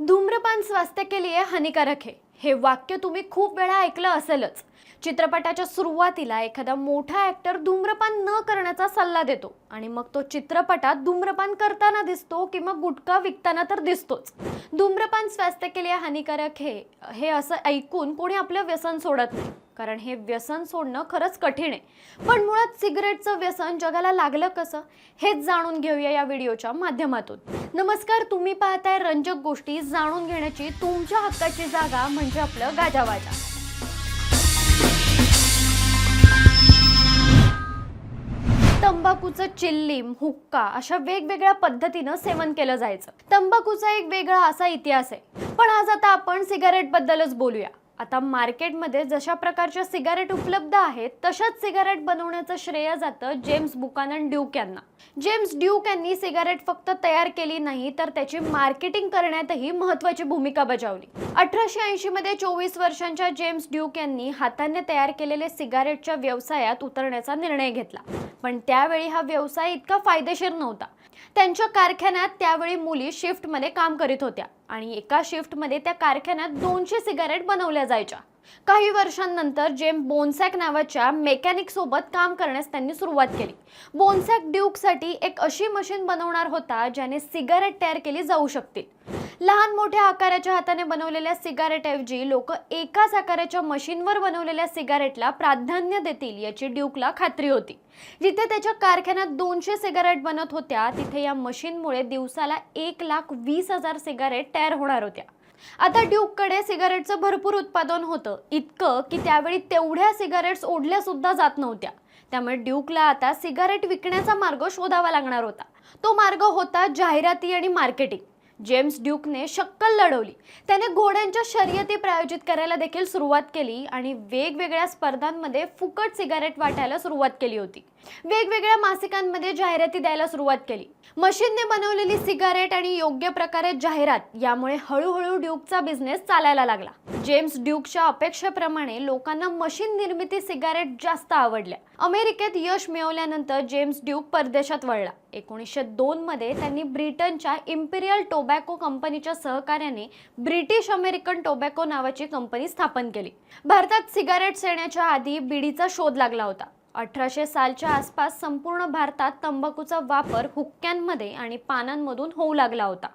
धूम्रपान स्वास्थ्य के लिए हानिकारक है। हे वाक्य तुम्ही खूप वेळा ऐकलं असेलच. चित्रपटाच्या सुरुवातीला एखादा मोठा ॲक्टर धूम्रपान न करण्याचा सल्ला देतो आणि मग तो चित्रपटात धूम्रपान करताना दिसतो किंवा गुटखा विकताना तर दिसतोच. धूम्रपान स्वास्थ्य के लिए हानिकारक हे हे असं ऐकून कोणी आपलं व्यसन सोडत नाही. कारण हे व्यसन सोडणं खरंच कठीण आहे. पण मुळात सिगरेटचं व्यसन जगाला लागलं कसं? हेच जाणून घेऊया या व्हिडिओच्या माध्यमातून. नमस्कार तुम्ही पाहताय रंजक गोष्टी जाणून घेण्याची तुमच्या हक्काची जागा म्हणजे आपलं गाजावाजा. तंबाखूचं चिल्लीम हुक्का अशा वेगवेगळ्या पद्धतीनं सेवन केलं जायचं. तंबाखूचा एक वेगळा असा इतिहास आहे. पण आज आता आपण सिगारेट बद्दलच बोलूया. आता मार्केटमध्ये जशा प्रकारच्या सिगारेट उपलब्ध आहेत तशाच सिगारेट बनवण्याचं श्रेय जातं जेम्स बुकानन ड्यूक यांना. जेम्स ड्यूक यांनी सिगारेट फक्त तयार केली नाही तर त्याची मार्केटिंग करण्यातही महत्वाची भूमिका बजावली. अठराशे ऐंशी मध्ये चोवीस वर्षांच्या जेम्स ड्यूक यांनी हाताने तयार केलेले सिगारेटच्या व्यवसायात उतरण्याचा निर्णय घेतला. पण त्यावेळी हा व्यवसाय इतका फायदेशीर नव्हता. त्यांच्या कारखान्यात त्यावेळी मुली शिफ्टमध्ये काम करीत होत्या. आणि एका शिफ्टमध्ये त्या कारखान्यात दोनशे सिगारेट बनवल्या जायच्या. काही वर्षांनंतर जेम बोनसॅक नावाच्या मेकॅनिक सोबत काम करण्यास त्यांनी सुरुवात केली. बोनसॅक ड्यूकसाठी एक अशी मशीन बनवणार होता ज्याने सिगारेट तयार केली जाऊ शकतील. लहान मोठ्या आकाराच्या हाताने बनवलेल्या सिगारेटऐवजी लोक एकाच आकाराच्या मशीनवर बनवलेल्या सिगारेटला प्राधान्य देतील याची ड्यूकला खात्री होती. जिथे त्याच्या कारखान्यात दोनशे सिगारेट बनत होत्या तिथे या मशीनमुळे दिवसाला एक लाख वीस हजार सिगारेट तयार होणार होत्या. आता ड्यूककडे सिगारेटचं भरपूर उत्पादन होतं. इतकं की त्यावेळी तेवढ्या सिगारेट्स ओढल्या सुद्धा जात नव्हत्या. त्यामुळे ड्यूकला आता सिगारेट विकण्याचा मार्ग शोधावा लागणार होता. तो मार्ग होता जाहिराती आणि मार्केटिंग. जेम्स ड्यूकने शक्कल लढवली. त्याने घोड्यांच्या शर्यती प्रायोजित करायला देखील सुरुवात केली आणि वेगवेगळ्या स्पर्धांमध्ये फुकट सिगारेट वाटायला सुरुवात केली होती. वेगवेगळ्या मासिकांमध्ये जाहिराती द्यायला सुरुवात केली. मशीनने बनवलेली सिगारेट आणि योग्य प्रकारे जाहिरात यामुळे हळूहळू ड्यूकचा बिझनेस चालायला लागला. जेम्स ड्यूकच्या अपेक्षेप्रमाणे लोकांना मशीन निर्मिती सिगारेट जास्त आवडल्या. अमेरिकेत यश मिळवल्यानंतर जेम्स ड्यूक परदेशात वळला. एकोणीसशे दोन मध्ये त्यांनी ब्रिटनच्या इम्पिरियल टोबॅको कंपनीच्या सहकार्याने ब्रिटिश अमेरिकन टोबॅको नावाची कंपनी स्थापन केली. भारतात सिगारेट्स येण्याच्या आधी बिडीचा शोध लागला होता. अठराशे सालच्या आसपास संपूर्ण भारतात तंबाखूचा वापर हुक्क्यांमध्ये आणि पानांमधून होऊ लागला होता.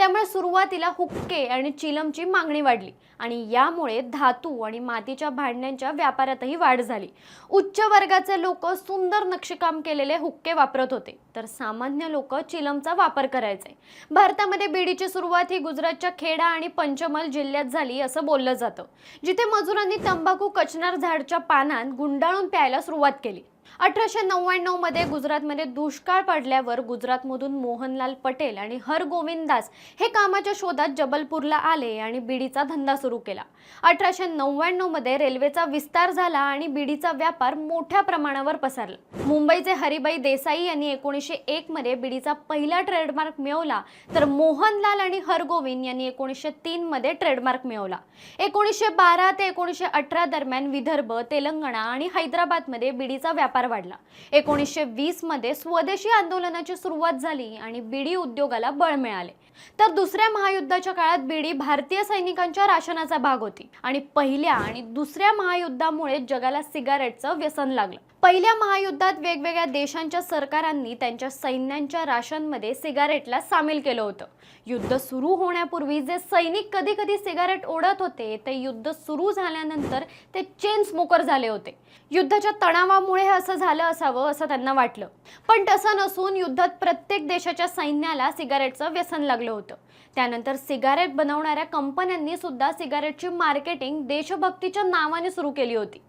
त्यामुळे सुरुवातीला हुक्के आणि चिलमची मागणी वाढली आणि यामुळे धातू आणि मातीच्या भांड्यांच्या व्यापारातही वाढ झाली. उच्च वर्गाचे लोक सुंदर नक्षीकाम केलेले हुक्के वापरत होते तर सामान्य लोक चिलमचा वापर करायचे. भारतामध्ये बीडीची सुरुवात ही गुजरातच्या खेडा आणि पंचमल जिल्ह्यात झाली असं बोललं जातं जिथे मजुरांनी तंबाखू कचनार झाडच्या पानात गुंडाळून प्यायला सुरुवात केली. अठराशे नव्याण्णवमध्ये गुजरातमध्ये दुष्काळ पडल्यावर गुजरातमधून मोहनलाल पटेल आणि हरगोविंददास हे कामाच्या शोधात जबलपूरला आले आणि बीडीचा धंदा सुरू केला. अठराशे नव्याण्णवमध्ये रेल्वेचा विस्तार झाला आणि बीडीचा व्यापार मोठ्या प्रमाणावर पसरला. मुंबईचे हरिबाई देसाई यांनी एकोणीसशे एक मध्ये बीडीचा पहिला ट्रेडमार्क मिळवला तर मोहनलाल आणि हरगोविंद यांनी एकोणीसशे तीन मध्ये ट्रेडमार्क मिळवला. एकोणीसशे बारा ते एकोणीसशे अठरा दरम्यान विदर्भ तेलंगणा आणि हैदराबादमध्ये बीडीचा व्यापार वाढला. एकोणीसशे वीसमध्ये स्वदेशी आंदोलनाची सुरुवात झाली आणि बीडी उद्योगाला बळ मिळाले. तर दुसऱ्या महायुद्धाच्या काळात बीडी भारतीय सैनिकांच्या राशनाचा भाग होती आणि पहिल्या आणि दुसऱ्या महायुद्धामुळे जगाला सिगारेटचं व्यसन लागलं. पहिल्या महायुद्धात वेगवेगळ्या देशांच्या सरकारांनी त्यांच्या सैन्यांच्या राशनमध्ये सिगारेटला सामील केलं होतं. युद्ध सुरू होण्यापूर्वी जे सैनिक कधी कधी सिगारेट ओढत होते ते युद्ध सुरू झाल्यानंतर ते चेन स्मोकर झाले होते. युद्धाच्या तणावामुळे असं झालं असावं असं त्यांना वाटलं. पण तसं नसून युद्धात प्रत्येक देशाच्या सैन्याला सिगारेटचं व्यसन लागलं होतं. त्यानंतर सिगारेट बनवणाऱ्या कंपन्यांनी सुद्धा सिगारेटची मार्केटिंग देशभक्तीच्या नावाने सुरू केली होती.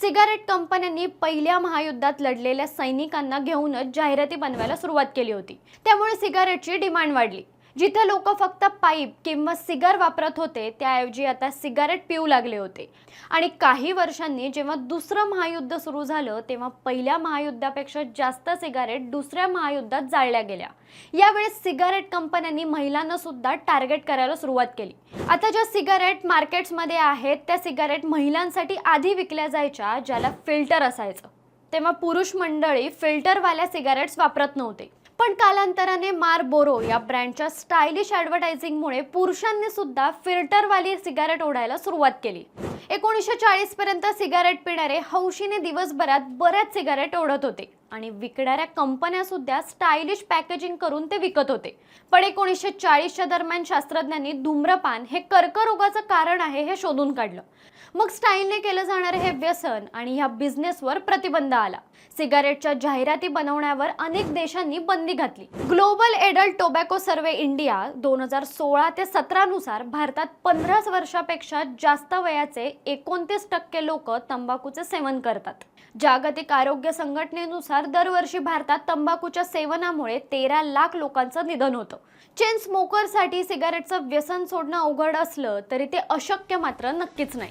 सिगारेट कंपन्यांनी पहिल्या महायुद्धात लढलेल्या सैनिकांना घेऊनच जाहिराती बनवायला सुरुवात केली होती. त्यामुळे सिगारेटची डिमांड वाढली. जिथे लोक फक्त पाईप किंवा सिगार वापरत होते त्याऐवजी आता सिगारेट पिऊ लागले होते. आणि काही वर्षांनी जेव्हा दुसरं महायुद्ध सुरू झालं तेव्हा पहिल्या महायुद्धापेक्षा जास्त सिगारेट दुसऱ्या महायुद्धात जाळल्या गेल्या. यावेळेस सिगारेट कंपन्यांनी महिलांना सुद्धा टार्गेट करायला सुरुवात केली. आता ज्या सिगारेट मार्केट्समध्ये आहेत त्या सिगारेट महिलांसाठी आधी विकल्या जायच्या ज्याला फिल्टर असायचं. तेव्हा पुरुष मंडळी फिल्टरवाल्या सिगारेट्स वापरत नव्हते. पण कालांतराने मारबोरो या ब्रँडच्या स्टायलिश ॲडव्हर्टायझिंगमुळे पुरुषांनी सुद्धा फिल्टरवाली सिगारेट ओढायला सुरुवात केली. एकोणीसशे चाळीस पर्यंत सिगारेट पिणारे हौशीने दिवसभरात बऱ्याच सिगारेट ओढत होते आणि विकणाऱ्या कंपन्या सुद्धा स्टायलिश पॅकेजिंग करून ते विकत होते. पण एकोणीसशे चाळीसच्या दरम्यान शास्त्रज्ञांनी धूम्रपान हे कर्करोगाचं कारण आहे हे शोधून काढलं. मग स्टाईलने केलं जाणारे हे व्यसन आणि ह्या बिझनेसवर प्रतिबंध आला. सिगारेटच्या जाहिराती बनवण्यावर अनेक देशांनी बंदी घातली. Global adult tobacco survey India दोन हजार सोळा ते सतरा नुसार भारतात पंधरा वर्षापेक्षा जास्त वयाचे एकोणतीस टक्के लोक तंबाखूचे सेवन करतात. जागतिक आरोग्य संघटनेनुसार दरवर्षी भारतात तंबाखूच्या सेवनामुळे तेरा लाख लोकांचं निधन होतं. चेन स्मोकरसाठी सिगारेटचं व्यसन सोडणं अवघड असलं तरी ते अशक्य मात्र नक्कीच नाही.